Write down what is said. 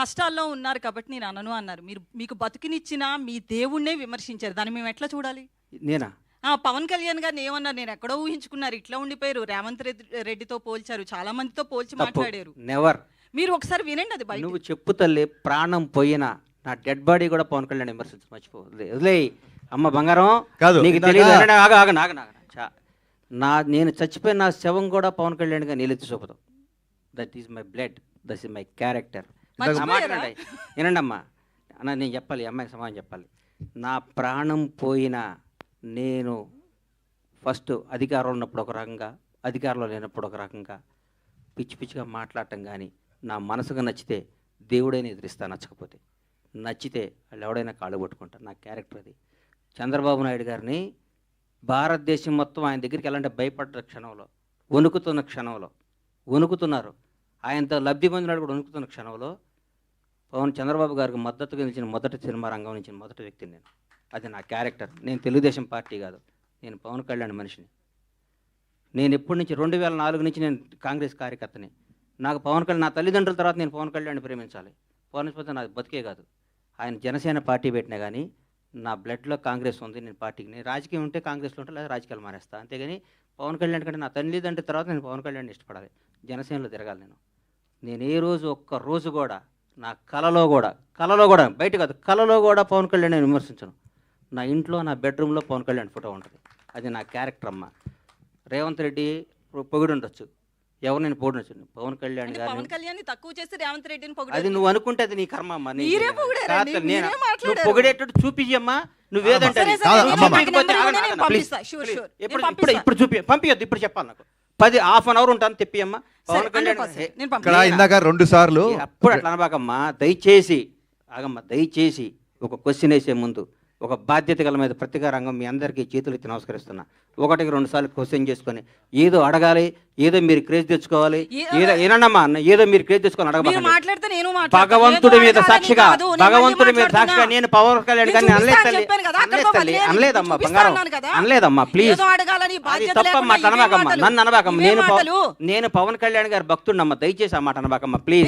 కష్టాల్లో ఉన్నారు కాబట్టి నేను అనను అన్నారు. మీరు మీకు బతుకునిచ్చిన మీ దేవుణ్ణే విమర్శించారు. దాన్ని మేము ఎట్లా చూడాలి? నేనా? ఆ పవన్ కళ్యాణ్ గారిని ఏమన్నారు? నేను ఎక్కడో ఊహించుకున్నారు. ఇట్లా ఉండిపోయారు. రేవంత్ రెడ్డి రెడ్డితో పోల్చారు. చాలా మందితో పోల్చి మాట్లాడారు. నెవర్ మీరు ఒకసారి వినండి అది నువ్వు చెప్పు తల్లి ప్రాణం పోయినా నా డెడ్ బాడీ కూడా పవన్ కళ్యాణ్ విమర్శించు మర్చిపో వదిలే. వదిలేయ్ అమ్మ బంగారం కాదు, నీకు తెలియదు ఆగ ఆగ. నా నేను చచ్చిపోయిన నా శవం కూడా పవన్ కళ్యాణ్గా నీళ్ళెత్తి చూపుతాం that is my blood that is my character? వినండి అమ్మా అన్న నేను చెప్పాలి అమ్మాయికి సమాధానం చెప్పాలి. నా ప్రాణం పోయినా నేను ఫస్ట్ అధికారంలో ఉన్నప్పుడు ఒక రకంగా అధికారంలో లేనప్పుడు ఒక రకంగా పిచ్చి పిచ్చిగా మాట్లాడటం కానీ నా మనసుకు నచ్చితే దేవుడైనా ఎదిరిస్తా నచ్చకపోతే. నచ్చితే వాళ్ళు ఎవడైనా కాళ్ళు పట్టుకుంటారు నా క్యారెక్టర్ అది. చంద్రబాబు నాయుడు గారిని భారతదేశం మొత్తం ఆయన దగ్గరికి వెళ్ళాలంటే భయపడ్డ క్షణంలో వణుకుతున్న క్షణంలో వణుకుతున్నారు. ఆయనతో లబ్ధి పొందినాడు కూడా వణుకుతున్న క్షణంలో పవన్ చంద్రబాబు గారికి మద్దతుగా నిలిచిన మొదటి సినిమా రంగం నుంచి మొదటి వ్యక్తిని నేను. అది నా క్యారెక్టర్. నేను తెలుగుదేశం పార్టీ కాదు. నేను పవన్ కళ్యాణ్ మనిషిని. నేను ఎప్పటి నుంచి రెండు వేల నాలుగు నుంచి నేను కాంగ్రెస్ కార్యకర్తని. నాకు పవన్ కళ్యాణ్ నా తల్లిదండ్రుల తర్వాత నేను పవన్ కళ్యాణ్ ప్రేమించాలి. పవన్ పోతే నాకు బతికే కాదు. ఆయన జనసేన పార్టీ పెట్టినా కానీ నా బ్లడ్లో కాంగ్రెస్ ఉంది నేను పార్టీకి నేను రాజకీయం ఉంటే కాంగ్రెస్లో ఉంటే లేదా రాజకీయాలు మానేస్తా. అంతేగాని పవన్ కళ్యాణ్ కంటే నా తల్లిదండ్రుల తర్వాత నేను పవన్ కళ్యాణ్ ఇష్టపడాలి. జనసేనలో తిరగాలి నేను. నేను ఏ రోజు ఒక్క రోజు కూడా నా కలలో కూడా కలలో కూడా బయట కాదు కలలో కూడా పవన్ కళ్యాణ్ నేను విమర్శించను. నా ఇంట్లో నా బెడ్రూమ్లో పవన్ కళ్యాణ్ ఫోటో ఉంటుంది. అది నా క్యారెక్టర్ అమ్మ. రేవంత్ రెడ్డి పొగిడి ఉండొచ్చు. ఎవరు నేను పొగిడొచ్చు పవన్ కళ్యాణ్ గారిని పవన్ కళ్యాణ్ తక్కువ చేసి రేవంత్ రెడ్డిని అది నువ్వు అనుకుంటే అది నీ కర్మ అమ్మా నేను- నువ్వు. పొగిడేటట్టు చూపించమ్మా నువ్వేదంటే. ఇప్పుడు చూపి పంపించొద్దు ఇప్పుడు చెప్పాలి నాకు. పది హాఫ్ అన్ అవర్ ఉంటాను తెప్పియమ్మా పవన్ కళ్యాణ్ 100%. నేను ఇక్కడ పంపిస్తా. ఇందాక రెండు సార్లు అప్పుడు అట్లా అనబాకమ్మా దయచేసి ఆగమ్మా దయచేసి ఒక క్వశ్చన్ వేసే ముందు ఒక బాధ్యత గల మీద ప్రతిగా రంగం మీ అందరికీ చేతులు ఎత్తి నమస్కరిస్తున్నా ఒకటికి రెండు సార్లు క్వశ్చన్ చేసుకొని ఏదో అడగాలి ఏదో మీరు క్రేజ్ తెచ్చుకోవాలి ఏదో ఏనమ్మా అన్న ఏదో మీరు క్రేజ్ తెచ్చుకొని మాట్లాడతాను. భగవంతుడి మీద సాక్షిగా భగవంతుడి మీద సాక్షిగా. నేను పవన్ కళ్యాణ్ గారిని అనలేదు అనలేదమ్మా బంగారం. అనలేదమ్మా ప్లీజ్ అది తప్పమ్మా అనబాకమ్మా. నన్ను అనబాకమ్మా నేను. నేను పవన్ కళ్యాణ్ గారు భక్తుడినమ్మా దయచేసి ఆ మాట అనబాకమ్మా ప్లీజ్